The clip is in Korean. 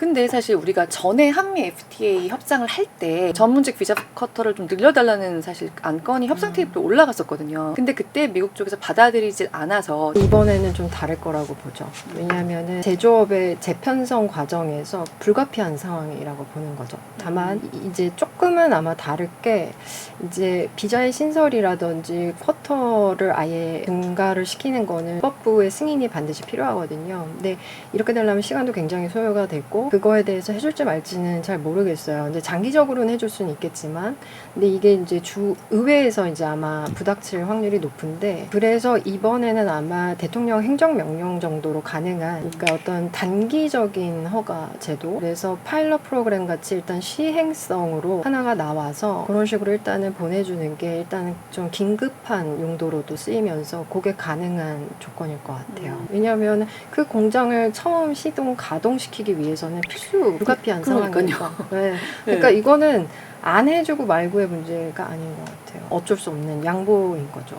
근데 사실 우리가 전에 한미 FTA 협상을 할 때 전문직 비자 커터를 좀 늘려달라는 사실 안건이 협상 음. 테이블에 올라갔었거든요. 근데 그때 미국 쪽에서 받아들이질 않아서 이번에는 좀 다를 거라고 보죠. 왜냐하면 제조업의 재편성 과정에서 불가피한 상황이라고 보는 거죠. 다만 이- 이제 조금은 아마 다를 게 이제 비자의 신설이라든지 쿼터를 아예 증가를 시키는 거는 법부의 승인이 반드시 필요하거든요. 근데 이렇게 되려면 시간도 굉장히 소요가 됐고 그거에 대해서 해줄지 말지는 잘 모르겠어요. 근데 장기적으로는 해줄 수는 있겠지만 근데 이게 이제 주 의회에서 이제 아마 부닥칠 확률이 높은데 그래서 이번에는 아마 대통령 행정명령 정도로 가능한 그러니까 어떤 단기적인 허가 제도 그래서 파일럿 프로그램 같이 일단 시행성으로 하나가 나와서 그런 식으로 일단은 보내주는 게 일단은 좀 긴급한 용도로도 쓰이면서 그게 가능한 조건일 것 같아요. 음. 왜냐하면 그 공장을 처음 시동 가동시키기 위해서는 필수 불가피한 그러니까요. 상황이니까. 네. 그러니까 이거는 안 해주고 말고의 문제가 아닌 것 같아요. 어쩔 수 없는 양보인 거죠.